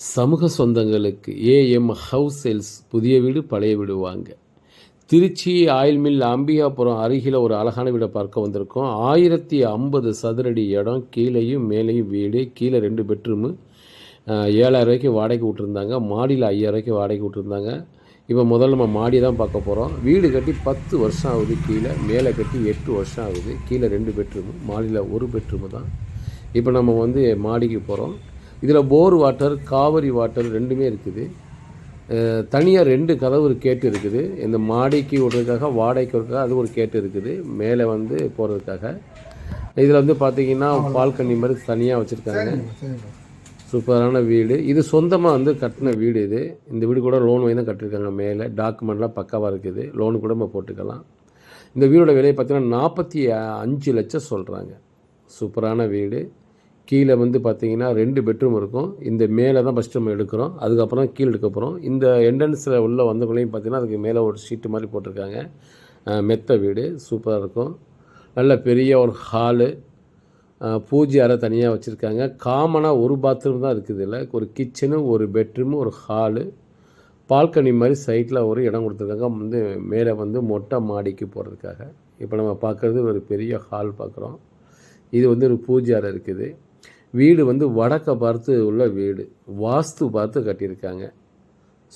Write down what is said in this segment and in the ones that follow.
சமூக சொந்தங்களுக்கு AM house sales புதிய வீடு பழைய வீடு வாங்க. திருச்சி ஆயில் மில் அம்பிகாபுரம் அருகில் ஒரு அழகான வீடை பார்க்க வந்திருக்கோம். ஆயிரத்தி ஐம்பது சதுரடி இடம் கீழேயும் மேலேயும் வீடு கீழே ரெண்டு பெட்ரூமு ஏழாயிரம் ரூபாய்க்கு வாடகை விட்டுருந்தாங்க. மாடியில் ஐயாயிரம் ரூபாய்க்கு வாடகை விட்டுருந்தாங்க. இப்போ முதல்ல நம்ம மாடி தான் பார்க்க போகிறோம் வீடு கட்டி பத்து வருஷம் ஆகுது கீழே மேலே கட்டி எட்டு வருஷம் ஆகுது. கீழே ரெண்டு பெட்ரூமு மாடியில் ஒரு பெட்ரூமு தான். இப்போ நம்ம வந்து மாடிக்கு போகிறோம் இதில் போர் வாட்டர் காவிரி வாட்டர் ரெண்டுமே இருக்குது. தனியாக ரெண்டு கதவு ஒரு கேட்டு இருக்குது. இந்த மாடிக்கு விடுறதுக்காக வாடகைக்கு விடுறதுக்காக அது ஒரு கேட்டு இருக்குது. மேலே வந்து போகிறதுக்காக இதில் வந்து பார்த்தீங்கன்னா பால்கனி மாதிரி தனியாக வச்சுருக்காங்க. சூப்பரான வீடு. இது சொந்தமாக வந்து கட்டின வீடு இது. இந்த வீடு கூட லோன் வாங்கி தான் கட்டியிருக்காங்க மேலே. டாக்குமெண்ட்லாம் பக்காவாக இருக்குது. லோனு கூட நம்ம போட்டுக்கலாம். இந்த வீடோட விலையை பார்த்தீங்கன்னா நாற்பத்தி அஞ்சு லட்சம் சொல்கிறாங்க சூப்பரான வீடு. கீழே வந்து பார்த்தீங்கன்னா ரெண்டு பெட்ரூம் இருக்கும். இந்த மேலே தான் ஃபஸ்ட்டு நம்ம எடுக்கிறோம். அதுக்கப்புறம் கீழே எடுக்க போகிறோம் இந்த என்ட்ரன்ஸில் உள்ள வந்தவங்களையும் பார்த்தீங்கன்னா அதுக்கு மேலே ஒரு ஷீட்டு மாதிரி போட்டிருக்காங்க. மெத்த வீடு. சூப்பராக இருக்கும். நல்ல பெரிய ஒரு ஹாலு பூஜை அறை தனியாக வச்சுருக்காங்க. காமனாக ஒரு பாத்ரூம் தான் இருக்குது இல்லை ஒரு கிச்சனு ஒரு பெட்ரூமு ஒரு ஹாலு பால்கனி மாதிரி சைட்டில் ஒரு இடம் கொடுத்துருக்காங்க. வந்து மேலே வந்து மொட்டை மாடிக்கு போகிறதுக்காக இப்போ நம்ம பார்க்குறது ஒரு பெரிய ஹால் பார்க்குறோம். இது வந்து ஒரு பூஜை அறை இருக்குது. வீடு வந்து வடக்க பார்த்து உள்ள வீடு. வாஸ்து பார்த்து கட்டியிருக்காங்க.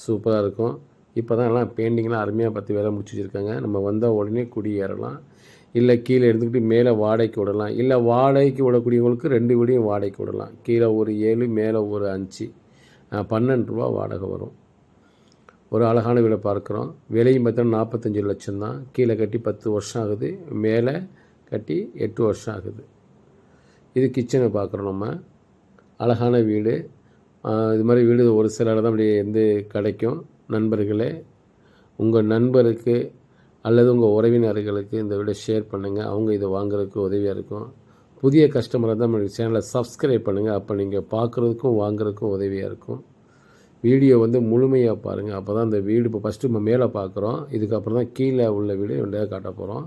சூப்பராக இருக்கும். இப்போ தான் எல்லாம் பெயிண்டிங்லாம் அருமையாக பார்த்து வேலை முடிச்சு வச்சுருக்காங்க. நம்ம வந்தால் உடனே குடியேறலாம் இல்லை கீழே எடுத்துக்கிட்டு மேலே வாடகைக்கு விடலாம். இல்லை வாடகைக்கு விடக்கூடியவங்களுக்கு ரெண்டு வீடையும் வாடகைக்கு விடலாம். கீழே ஒரு ஏழு மேலே ஒரு அஞ்சு. பன்னெண்டு ரூபா வாடகை வரும். ஒரு அழகான வீடை பார்க்குறோம். விலையும் பார்த்தோன்னா நாற்பத்தஞ்சு லட்சம் தான் கீழே கட்டி பத்து வருஷம் ஆகுது. மேலே கட்டி எட்டு வருஷம் ஆகுது. இது கிச்சனை பார்க்குறோம் நம்ம. அழகான வீடு. இது மாதிரி வீடு ஒரு சில தான் அப்படி வந்து கிடைக்கும். நண்பர்களே உங்கள் நண்பருக்கு அல்லது உங்கள் உறவினர்களுக்கு இந்த வீடை ஷேர் பண்ணுங்கள் அவங்க இதை வாங்குறதுக்கு உதவியாக இருக்கும். புதிய கஸ்டமரை தான் நம்ம சேனலை சப்ஸ்கிரைப் பண்ணுங்கள் அப்போ நீங்கள் பார்க்குறதுக்கும் வாங்குறதுக்கும் உதவியாக இருக்கும். வீடியோ வந்து முழுமையாக பாருங்கள் அப்போ தான் இந்த வீடு இப்போ ஃபஸ்ட்டு நம்ம மேலே பார்க்குறோம். இதுக்கப்புறம் தான் கீழே உள்ள வீடு ரெண்டாவது காட்ட போகிறோம்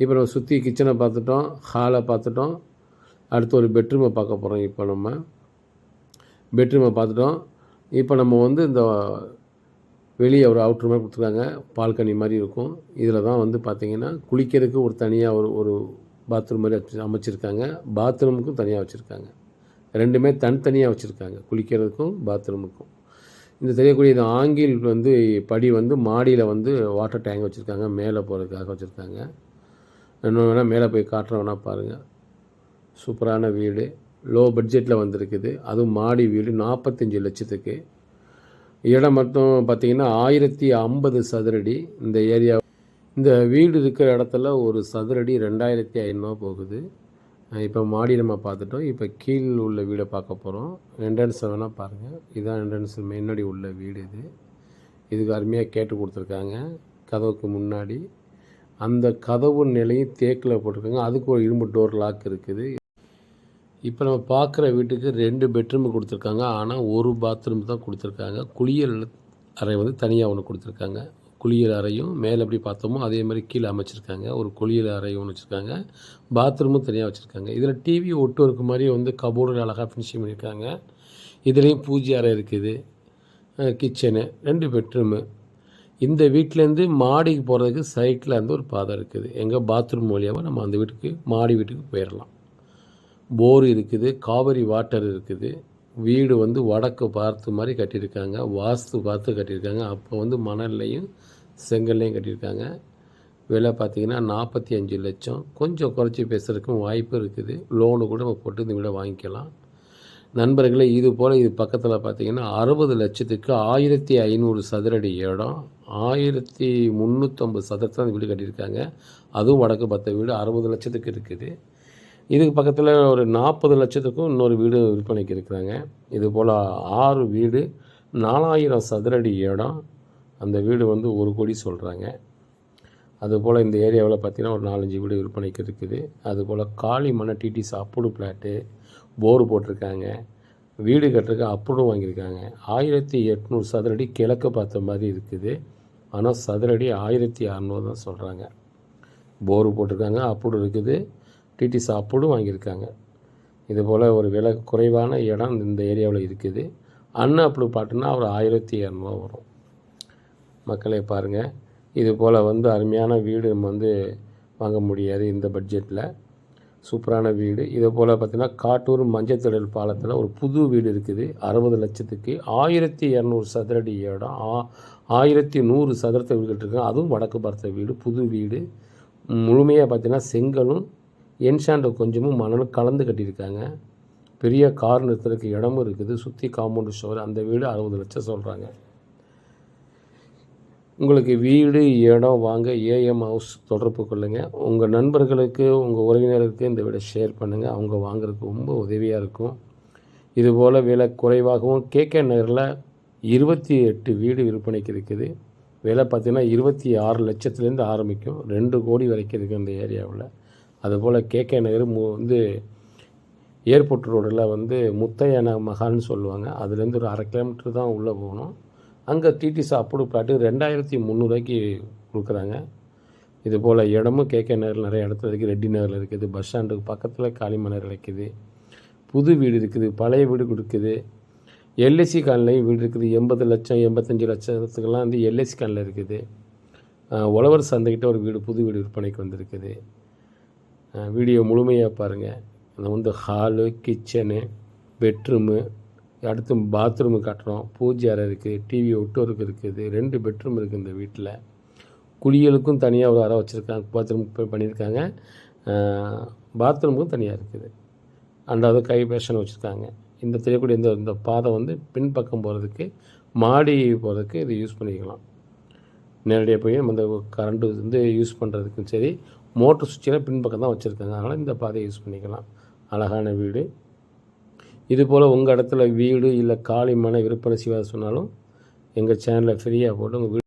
இப்போ நம்ம சுற்றி கிச்சனை பார்த்துட்டோம். ஹாலை பார்த்துட்டோம். அடுத்து ஒரு பெட்ரூமை பார்க்க போகிறோம் இப்போ நம்ம பெட்ரூமை பார்த்துட்டோம். இப்போ நம்ம வந்து இந்த வெளியே ஒரு அவுட்ரு மாதிரி கொடுத்துருக்காங்க. பால்கனி மாதிரி இருக்கும். இதில் தான் வந்து பார்த்திங்கன்னா குளிக்கிறதுக்கு ஒரு தனியாக ஒரு ஒரு பாத்ரூம் மாதிரி அமைச்சிருக்காங்க. பாத்ரூமுக்கும் தனியாக வச்சுருக்காங்க. ரெண்டுமே தனித்தனியாக வச்சுருக்காங்க. குளிக்கிறதுக்கும் பாத்ரூமுக்கும் இந்த தெரியக்கூடிய இந்த ஆங்கில் வந்து படி வந்து மாடியில் வந்து வாட்டர் டேங்க் வச்சுருக்காங்க. மேலே போகிறதுக்காக வச்சுருக்காங்க. இன்னும் வேணால் மேலே போய் காட்டுறோம் வேணால் பாருங்கள் சூப்பரான வீடு. லோ பட்ஜெட்டில் வந்திருக்குது. அதுவும் மாடி வீடு. நாற்பத்தஞ்சு லட்சத்துக்கு. இடம் மட்டும் பார்த்தீங்கன்னா ஆயிரத்தி ஐம்பது சதுரடி இந்த ஏரியா. இந்த வீடு இருக்கிற இடத்துல ஒரு சதுரடி ரெண்டாயிரத்தி ஐநூறுவா போகுது. இப்போ மாடி நம்ம பார்த்துட்டோம். இப்போ கீழ் உள்ள வீடை பார்க்க போகிறோம் என்ட்ரன்ஸ் வேணால் பாருங்கள் இதுதான் என்ட்ரன்ஸ் முன்னாடி உள்ள வீடு இது. இதுக்கு அருமையாக கேட்டு கொடுத்துருக்காங்க. கதவுக்கு முன்னாடி. அந்த கதவு நிலையும் தேக்கில் போட்டிருக்காங்க. அதுக்கு ஒரு இரும்பு டோர் லாக் இருக்குது. இப்போ நம்ம பார்க்குற வீட்டுக்கு ரெண்டு பெட்ரூம் கொடுத்துருக்காங்க. ஆனால் ஒரு பாத்ரூம் தான் கொடுத்துருக்காங்க. குளியல் அறை வந்து தனியாக ஒன்று கொடுத்துருக்காங்க. குளியல் அறையும் மேலே எப்படி பார்த்தோமோ அதே மாதிரி கீழே அமைச்சிருக்காங்க. ஒரு குளியல் அறையும் ஒன்று வச்சுருக்காங்க. பாத்ரூமும் தனியாக வச்சுருக்காங்க. இதில் டிவி ஒட்டு இருக்க மாதிரி வந்து கபோர்டு அழகாக ஃபினிஷிங் பண்ணியிருக்காங்க இதுலேயும் பூஜை அறை இருக்குது. கிச்சனு ரெண்டு பெட்ரூமு இந்த வீட்டிலேருந்து மாடிக்கு போகிறதுக்கு சைட்டில் வந்து ஒரு பாதை இருக்குது. எங்கே பாத்ரூம் மூலியமாக நம்ம அந்த வீட்டுக்கு மாடி வீட்டுக்கு போயிடலாம் போர் இருக்குது காவிரி வாட்டர் இருக்குது. வீடு வந்து வடக்கு பார்த்து மாதிரி கட்டியிருக்காங்க வாஸ்து பார்த்து கட்டியிருக்காங்க. அப்போ வந்து மணல்லையும் செங்கல்லையும் கட்டியிருக்காங்க. விலை பார்த்திங்கன்னா நாற்பத்தி அஞ்சு லட்சம். கொஞ்சம் குறைச்சி பேசுகிறதுக்கும் வாய்ப்பு இருக்குது. லோனு கூட நம்ம போட்டு இந்த வீடை வாங்கிக்கலாம். நண்பர்களே இது போல் இது பக்கத்தில் பார்த்திங்கன்னா அறுபது லட்சத்துக்கு ஆயிரத்தி ஐநூறு சதுரடி இடம். ஆயிரத்தி முந்நூற்றம்பது சதுரத்தில் அந்த வீடு கட்டியிருக்காங்க. அதுவும் வடக்கு பார்த்த வீடு அறுபது லட்சத்துக்கு இருக்குது. இதுக்கு பக்கத்தில் ஒரு நாற்பது லட்சத்துக்கும் இன்னொரு வீடு விற்பனைக்கு இருக்கிறாங்க. இது போல் ஆறு வீடு நாலாயிரம் சதுரடி இடம். அந்த வீடு வந்து ஒரு கோடி சொல்கிறாங்க அதுபோல் இந்த ஏரியாவில் பார்த்திங்கன்னா ஒரு நாலஞ்சு வீடு விற்பனைக்கு இருக்குது. அதுபோல் காளி மன டிடிஸ் அப்புடு பிளாட்டு போர் போட்டிருக்காங்க. வீடு கட்டுறதுக்கு அப்புடும் வாங்கியிருக்காங்க. ஆயிரத்தி எட்நூறு சதுரடி கிழக்கு பார்த்த மாதிரி இருக்குது. ஆனால் சதுரடி ஆயிரத்தி அறநூறு தான் சொல்கிறாங்க போர் போட்டிருக்காங்க அப்புடும் இருக்குது. டிடி சாப்பாடும் வாங்கியிருக்காங்க. இது போல் ஒரு விலை குறைவான இடம் இந்த ஏரியாவில் இருக்குது. அன்அப்ளூ பாட்டுன்னா ஒரு ஆயிரத்தி இரநூறுவா வரும். மக்களே பாருங்கள் இது போல் வந்து அருமையான வீடு நம்ம வந்து வாங்க முடியாது இந்த பட்ஜெட்டில் சூப்பரான வீடு. இதே போல் பார்த்திங்கன்னா காட்டூர் மஞ்சத்திடல் பாலத்தில் ஒரு புது வீடு இருக்குது. அறுபது லட்சத்துக்கு ஆயிரத்தி இரநூறு சதுரடி இடம். ஆ ஆயிரத்தி நூறு சதுரத்தை வீடு கட்டிருக்காங்க அதுவும் வடக்கு பார்த்த வீடு புது வீடு. முழுமையாக பார்த்திங்கன்னா செங்கலும் என்ஷாண்டை கொஞ்சமும் மணலும் கலந்து கட்டியிருக்காங்க. பெரிய கார் நிறுத்துறதுக்கு இடமும் இருக்குது. சுற்றி காம்பவுண்டு ஷோர் அந்த வீடு அறுபது லட்சம் சொல்கிறாங்க உங்களுக்கு வீடு இடம் வாங்க ஏஎம் ஹவுஸ் தொடர்பு கொள்ளுங்கள் உங்கள் நண்பர்களுக்கு உங்கள் உறவினருக்கு இந்த வீடை ஷேர் பண்ணுங்கள் அவங்க வாங்குறதுக்கு ரொம்ப உதவியாக இருக்கும். இதுபோல் விலை குறைவாகவும் கேகே நகரில் இருபத்தி எட்டு வீடு விற்பனைக்கு இருக்குது. விலை பார்த்திங்கன்னா இருபத்தி ஆறு லட்சத்துலேருந்து ஆரம்பிக்கும். ரெண்டு கோடி வரைக்கும் இருக்குது இந்த ஏரியாவில். அதுபோல் கே நகர் மு வந்து ஏர்போர்ட் ரோடில் வந்து முத்தையன மகான்னு சொல்லுவாங்க. அதுலேருந்து ஒரு அரை கிலோமீட்டர் தான் உள்ளே போகணும். அங்கே டிடி சாப்பிடு பிளாட்டு ரெண்டாயிரத்தி முந்நூறுவாய்க்கு கொடுக்குறாங்க. இது போல் இடமும் கே நகரில் நிறைய இடத்துல இருக்குது. ரெட்டி நகரில் இருக்குது பஸ் ஸ்டாண்டுக்கு பக்கத்தில் காளிமணர் இருக்குது. புது வீடு இருக்குது பழைய வீடு கொடுக்குது. எல்ஐசி காலிலையும் வீடு இருக்குது. எண்பது லட்சம் எண்பத்தஞ்சு லட்சத்துக்கெல்லாம் வந்து எல்ஐசி காலில் இருக்குது. உழவர் சந்தைக்கிட்ட ஒரு வீடு புது வீடு விற்பனைக்கு வந்திருக்குது. வீடியோ முழுமையாக பாருங்கள் அந்த வந்து ஹாலு கிச்சனு பெட்ரூமு அடுத்து பாத்ரூமு காட்டுறோம். பூஜை அறை இருக்குது டிவி ஒட்டோருக்கு இருக்குது ரெண்டு பெட்ரூம் இருக்குது இந்த வீட்டில் குளியலுக்கும் தனியாக ஒரு அறை வச்சுருக்காங்க பாத்ரூம் பண்ணியிருக்காங்க. பாத்ரூமுக்கும் தனியாக இருக்குது. ரெண்டாவது கை பேஷன் வச்சுருக்காங்க. இந்த தெரியக்கூடிய இந்த இந்த பாதை வந்து பின்பக்கம் போகிறதுக்கு மாடி போகிறதுக்கு இது யூஸ் பண்ணிக்கலாம். நேரடியாக போய் நம்ம இந்த கரண்ட்டு வந்து யூஸ் பண்ணுறதுக்கும் சரி மோட்டர் சுவிட்செல்லாம் பின்பக்கம் தான் வச்சுருக்காங்க அதனால் இந்த பாதையை யூஸ் பண்ணிக்கலாம். அழகான வீடு. இது போல் உங்கள் இடத்துல வீடு இல்லை காலி மனை விற்பனை செய்வாத சொன்னாலும் எங்கள் சேனலை ஃப்ரீயாக போட்டு உங்கள் வீடு